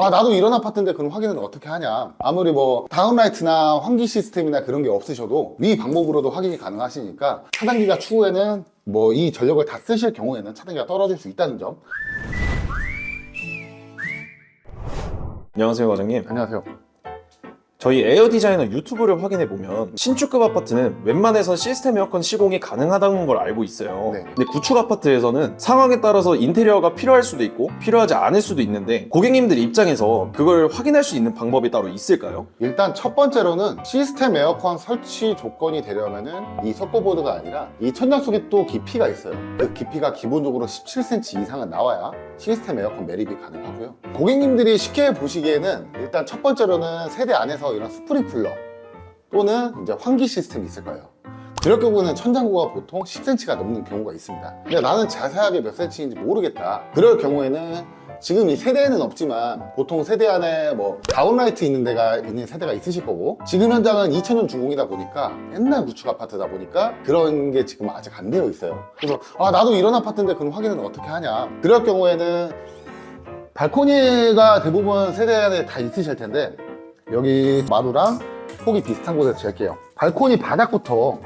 아 나도 이런 아파트인데 그럼 확인을 어떻게 하냐. 아무리 뭐 다운라이트나 환기 시스템이나 그런 게 없으셔도 위 방법으로도 확인이 가능하시니까 차단기가 추후에는 뭐 이 전력을 다 쓰실 경우에는 차단기가 떨어질 수 있다는 점. 안녕하세요 과장님. 안녕하세요 저희 에어 디자이너 유튜브를 확인해 보면 신축급 아파트는 웬만해선 시스템 에어컨 시공이 가능하다는 걸 알고 있어요 네. 근데 구축 아파트에서는 상황에 따라서 인테리어가 필요할 수도 있고 필요하지 않을 수도 있는데 고객님들 입장에서 그걸 확인할 수 있는 방법이 따로 있을까요? 일단 첫 번째로는 시스템 에어컨 설치 조건이 되려면은 이 석고보드가 아니라 이 천장 속에 또 깊이가 있어요. 그 깊이가 기본적으로 17cm 이상은 나와야 시스템 에어컨 매립이 가능하고요. 고객님들이 쉽게 보시기에는 일단 첫 번째로는 세대 안에서 이런 스프링쿨러 또는 이제 환기 시스템이 있을 거예요. 그럴 경우는 천장고가 보통 10cm가 넘는 경우가 있습니다. 근데 나는 자세하게 몇 cm인지 모르겠다. 그럴 경우에는 지금 이 세대에는 없지만 보통 세대 안에 뭐 다운라이트 있는 데가 있는 세대가 있으실 거고 지금 현장은 2000년 준공이다 보니까 옛날 구축 아파트다 보니까 그런 게 지금 아직 안 되어 있어요. 그래서 아 나도 이런 아파트인데 그럼 확인을 어떻게 하냐? 그럴 경우에는 발코니가 대부분 세대 안에 다 있으실 텐데 여기 마루랑 폭이 비슷한 곳에서 잴게요. 발코니 바닥부터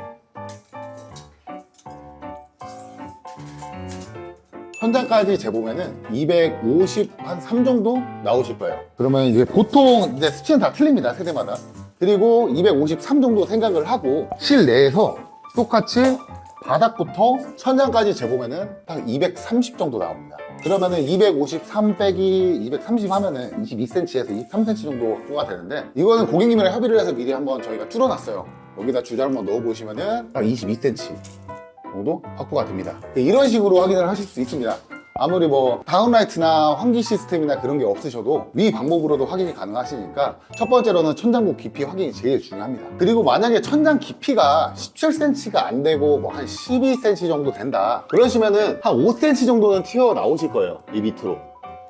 현장까지 재보면은 250한3 정도 나오실 거예요. 그러면 이제 보통 이제 수치는 다 틀립니다 세대마다. 그리고 253 정도 생각을 하고 실내에서 똑같이 바닥부터 천장까지 재보면은 딱 230 정도 나옵니다. 그러면은 253 빼기 230 하면은 22cm에서 23cm 정도 확보가 되는데 이거는 고객님이랑 협의를 해서 미리 한번 저희가 줄여놨어요. 여기다 주자 한번 넣어보시면은 딱 22cm 정도 확보가 됩니다. 이런 식으로 확인을 하실 수 있습니다. 아무리 뭐 다운라이트나 환기 시스템이나 그런 게 없으셔도 위 방법으로도 확인이 가능하시니까 첫 번째로는 천장고 깊이 확인이 제일 중요합니다. 그리고 만약에 천장 깊이가 17cm가 안 되고 뭐 한 12cm 정도 된다 그러시면은 한 5cm 정도는 튀어나오실 거예요 이 밑으로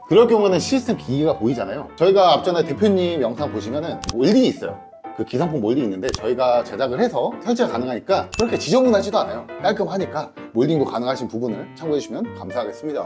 그럴 경우는 시스템 기기가 보이잖아요. 저희가 앞전에 대표님 영상 보시면은 몰딩이 있어요. 그 기성품 몰딩이 있는데 저희가 제작을 해서 설치가 가능하니까 그렇게 지저분하지도 않아요. 깔끔하니까 몰딩도 가능하신 부분을 참고해 주시면 감사하겠습니다.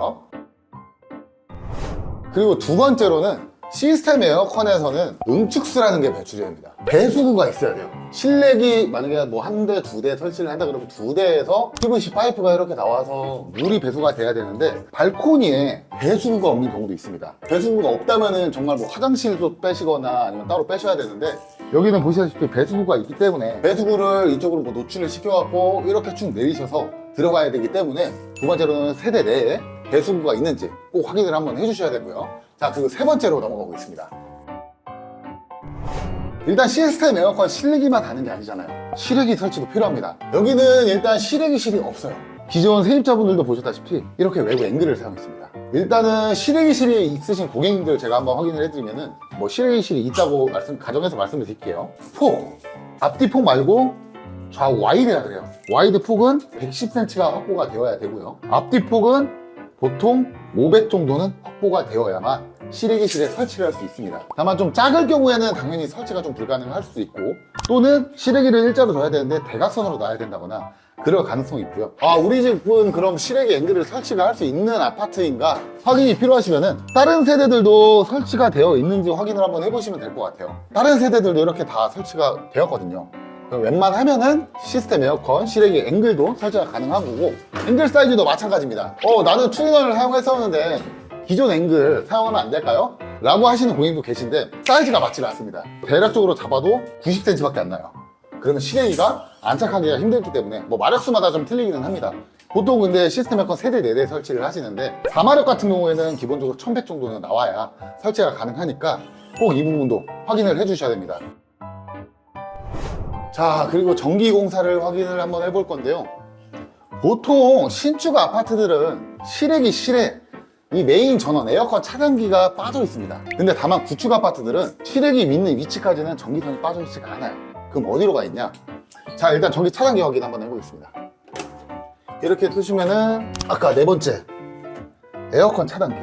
그리고 두 번째로는 시스템 에어컨에서는 응축수라는 게 배출이 됩니다. 배수구가 있어야 돼요. 실내기 만약에 뭐 한 대, 두 대 설치를 한다 그러면 두 대에서 PVC 파이프가 이렇게 나와서 물이 배수가 돼야 되는데 발코니에 배수구가 없는 경우도 있습니다. 배수구가 없다면 은 정말 뭐 화장실도 빼시거나 아니면 따로 빼셔야 되는데 여기는 보시다시피 배수구가 있기 때문에 배수구를 이쪽으로 뭐 노출을 시켜갖고 이렇게 쭉 내리셔서 들어가야 되기 때문에 두 번째로는 세대 내에 배수구가 있는지 꼭 확인을 한번 해주셔야 되고요. 자, 그리고 세 번째로 넘어가고 있습니다. 일단 시스템 에어컨 실내기만 다는 게 아니잖아요. 실외기 설치도 필요합니다. 여기는 일단 실외기실이 없어요. 기존 세입자분들도 보셨다시피 이렇게 외부 앵글을 사용했습니다. 일단은 실외기실이 있으신 고객님들 제가 한번 확인을 해드리면은 뭐 실외기실이 있다고 말씀 가정해서 말씀을 드릴게요. 폭 앞뒤 폭 말고 좌우 와이드라 그래요. 와이드 폭은 110cm가 확보가 되어야 되고요. 앞뒤 폭은 보통 500 정도는 확보가 되어야만 실외기실에 설치를 할 수 있습니다. 다만 좀 작을 경우에는 당연히 설치가 좀 불가능할 수도 있고 또는 실외기를 일자로 둬야 되는데 대각선으로 놔야 된다거나 그럴 가능성이 있고요. 아 우리 집은 그럼 실외기 앵글을 설치가 할 수 있는 아파트인가 확인이 필요하시면은 다른 세대들도 설치가 되어 있는지 확인을 한번 해보시면 될 것 같아요. 다른 세대들도 이렇게 다 설치가 되었거든요. 웬만하면은 시스템 에어컨 실외기 앵글도 설치가 가능한 거고 앵글 사이즈도 마찬가지입니다. 어 나는 투인원을 사용했었는데 기존 앵글 사용하면 안 될까요? 라고 하시는 고객님도 계신데 사이즈가 맞지가 않습니다. 대략적으로 잡아도 90cm밖에 안 나요. 그러면 실외기가 안착하기가 힘들기 때문에 뭐 마력수마다 좀 틀리기는 합니다. 보통 근데 시스템 에어컨 세대 4대 설치를 하시는데 4마력 같은 경우에는 기본적으로 1100 정도는 나와야 설치가 가능하니까 꼭 이 부분도 확인을 해주셔야 됩니다. 자 그리고 전기 공사를 확인을 한번 해볼 건데요. 보통 신축 아파트들은 실외기 실에 이 메인 전원 에어컨 차단기가 빠져 있습니다. 근데 다만 구축 아파트들은 실외기 있는 위치까지는 전기선이 빠져 있지가 않아요. 그럼 어디로 가 있냐? 자 일단 전기 차단기 확인 한번 해보겠습니다. 이렇게 뜨시면은 아까 네 번째 에어컨 차단기.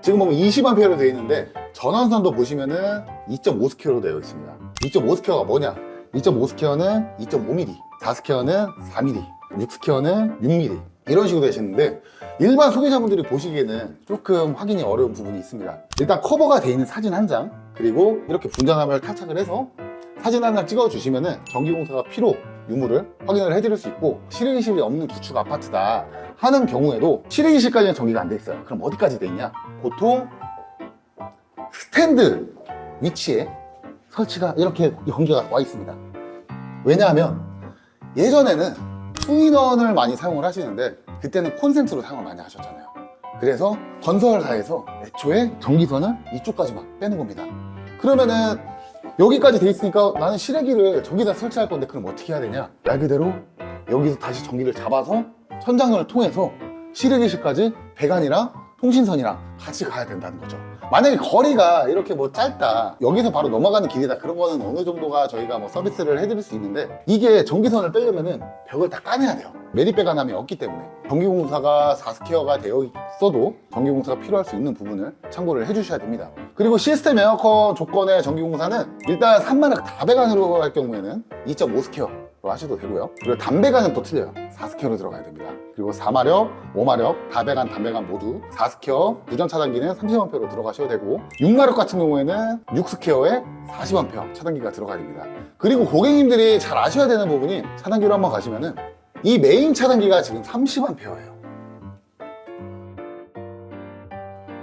지금 보면 20A로 되어 있는데 전원선도 보시면은 2.5스퀘어로 되어 있습니다. 2.5스퀘어가 뭐냐? 2.5스퀘어는 2.5mm, 4스퀘어는 4mm, 6스퀘어는 6mm. 이런 식으로 되시는데 일반 소비자분들이 보시기에는 조금 확인이 어려운 부분이 있습니다. 일단 커버가 되어 있는 사진 한 장, 그리고 이렇게 분자감을 탈착을 해서 사진 한장 찍어주시면은 전기공사가 필요 유무를 확인을 해드릴 수 있고 실외기실이 없는 구축 아파트다 하는 경우에도 실외기실까지는 전기가 안 돼 있어요. 그럼 어디까지 돼 있냐? 보통 스탠드 위치에 설치가 이렇게 연계가 와 있습니다. 왜냐하면 예전에는 투인원을 많이 사용을 하시는데 그때는 콘센트로 사용을 많이 하셨잖아요. 그래서 건설사에서 애초에 전기선을 이쪽까지만 빼는 겁니다. 그러면은 여기까지 돼 있으니까 나는 실외기를 저기다 설치할 건데 그럼 어떻게 해야 되냐? 말 그대로 여기서 다시 전기를 잡아서 천장선을 통해서 실외기실까지 배관이랑 통신선이랑 같이 가야 된다는 거죠. 만약에 거리가 이렇게 뭐 짧다, 여기서 바로 넘어가는 길이다, 그런 거는 어느 정도가 저희가 뭐 서비스를 해드릴 수 있는데 이게 전기선을 빼려면은 벽을 다 까내야 돼요. 매립 배관함이 없기 때문에 전기공사가 4스퀘어가 되어 있어도 전기공사가 필요할 수 있는 부분을 참고를 해주셔야 됩니다. 그리고 시스템 에어컨 조건의 전기공사는 일단 3마력 다배관으로 할 경우에는 2.5스퀘어 로 하셔도 되고요. 그리고 담배관은 또 틀려요. 4스퀘어로 들어가야 됩니다. 그리고 4마력, 5마력, 다배관, 담배관 모두 4스퀘어, 유전 차단기는 30A로 들어가셔야 되고 6마력 같은 경우에는 6스퀘어에 40A 차단기가 들어가야 됩니다. 그리고 고객님들이 잘 아셔야 되는 부분이 차단기로 한번 가시면 은 이 메인 차단기가 지금 30A예요.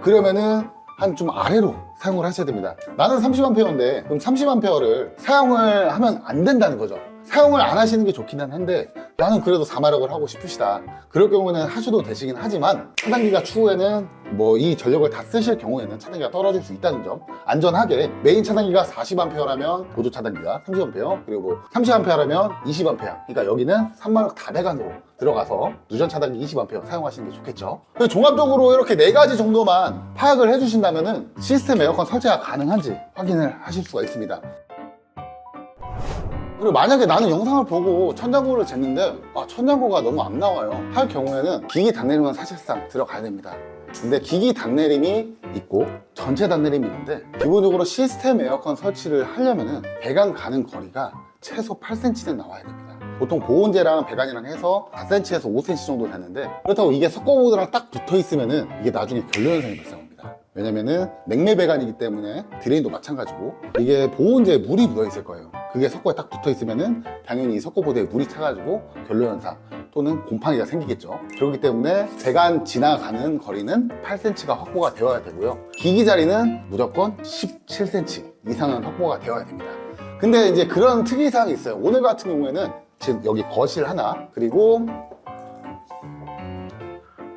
그러면은 한 좀 아래로 사용을 하셔야 됩니다. 나는 30A인데 그럼 30A를 사용을 하면 안 된다는 거죠. 사용을 안 하시는 게 좋기는 한데 나는 그래도 4마력을 하고 싶으시다. 그럴 경우는 하셔도 되시긴 하지만 차단기가 추후에는 뭐 이 전력을 다 쓰실 경우에는 차단기가 떨어질 수 있다는 점 안전하게 메인 차단기가 40A라면 보조 차단기가 30A 그리고 뭐 30A라면 20A 그러니까 여기는 3마력 다배관으로 들어가서 누전 차단기 20A 사용하시는 게 좋겠죠. 종합적으로 이렇게 네 가지 정도만 파악을 해주신다면은 시스템 에어컨 설치가 가능한지 확인을 하실 수가 있습니다. 그리고 만약에 나는 영상을 보고 천장고를 쟀는데 아 천장고가 너무 안 나와요. 할 경우에는 기기 단내림은 사실상 들어가야 됩니다. 근데 기기 단내림이 있고 전체 단내림이 있는데 기본적으로 시스템 에어컨 설치를 하려면은 배관 가는 거리가 최소 8cm는 나와야 됩니다. 보통 보온재랑 배관이랑 해서 4cm에서 5cm 정도 되는데 그렇다고 이게 석고보드랑 딱 붙어 있으면 은 이게 나중에 결로 현상이 발생합니다. 왜냐면은 냉매 배관이기 때문에 드레인도 마찬가지고 이게 보온재에 물이 묻어 있을 거예요 그게 석고에 딱 붙어 있으면은 당연히 이 석고보드에 물이 차가지고 결로 현상 또는 곰팡이가 생기겠죠. 그렇기 때문에 배관 지나가는 거리는 8cm가 확보가 되어야 되고요. 기기 자리는 무조건 17cm 이상은 확보가 되어야 됩니다. 근데 이제 그런 특이사항이 있어요. 오늘 같은 경우에는 지금 여기 거실 하나 그리고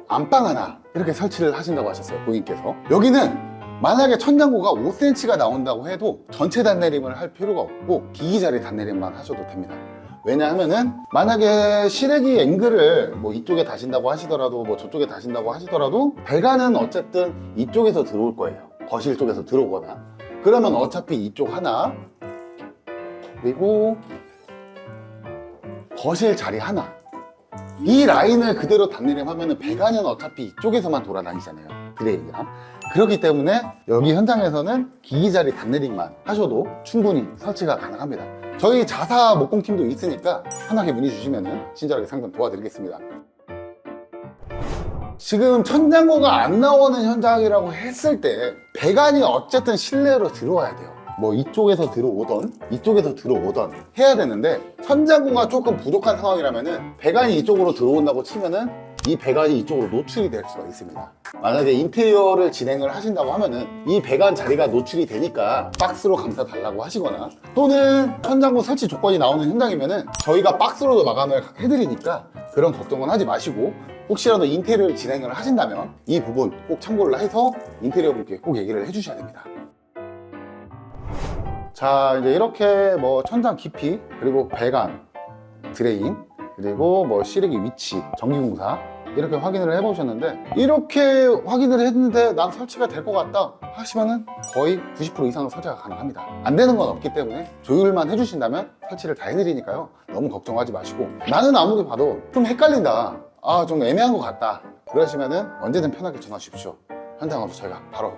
안방 하나 이렇게 설치를 하신다고 하셨어요 고객님께서. 여기는 만약에 천장고가 5cm가 나온다고 해도 전체 단내림을 할 필요가 없고 기기 자리 단내림만 하셔도 됩니다. 왜냐하면은 만약에 실외기 앵글을 뭐 이쪽에 다신다고 하시더라도 뭐 저쪽에 다신다고 하시더라도 배관은 어쨌든 이쪽에서 들어올 거예요. 거실 쪽에서 들어오거나. 그러면 어차피 이쪽 하나 그리고 거실 자리 하나. 이 라인을 그대로 단내림 하면은 배관은 어차피 이쪽에서만 돌아다니잖아요 드레인이랑 그렇기 때문에 여기 현장에서는 기기 자리 단내림만 하셔도 충분히 설치가 가능합니다. 저희 자사 목공팀도 있으니까 편하게 문의 주시면 친절하게 상담 도와드리겠습니다. 지금 천장고가 안 나오는 현장이라고 했을 때 배관이 어쨌든 실내로 들어와야 돼요. 뭐 이쪽에서 들어오던 이쪽에서 들어오던 해야 되는데 천장고가 조금 부족한 상황이라면 은 배관이 이쪽으로 들어온다고 치면은 이 배관이 이쪽으로 노출이 될 수가 있습니다. 만약에 인테리어를 진행을 하신다고 하면은 이 배관 자리가 노출이 되니까 박스로 감싸 달라고 하시거나 또는 천장고 설치 조건이 나오는 현장이면은 저희가 박스로도 마감을 해드리니까 그런 걱정은 하지 마시고 혹시라도 인테리어를 진행을 하신다면 이 부분 꼭 참고를 해서 인테리어 분께 꼭 얘기를 해주셔야 됩니다. 자 이제 이렇게 뭐 천장 깊이 그리고 배관 드레인 그리고 뭐 실외기 위치 전기공사 이렇게 확인을 해보셨는데 이렇게 확인을 했는데 난 설치가 될 것 같다 하시면은 거의 90% 이상은 설치가 가능합니다. 안 되는 건 없기 때문에 조율만 해주신다면 설치를 다 해드리니까요. 너무 걱정하지 마시고. 나는 아무리 봐도 좀 헷갈린다. 아 좀 애매한 것 같다. 그러시면은 언제든 편하게 전화 주십시오. 현장으로 저희가 바로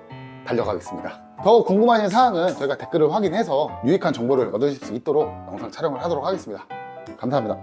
달려가겠습니다. 더 궁금하신 사항은 저희가 댓글을 확인해서 유익한 정보를 얻으실 수 있도록 영상 촬영을 하도록 하겠습니다. 감사합니다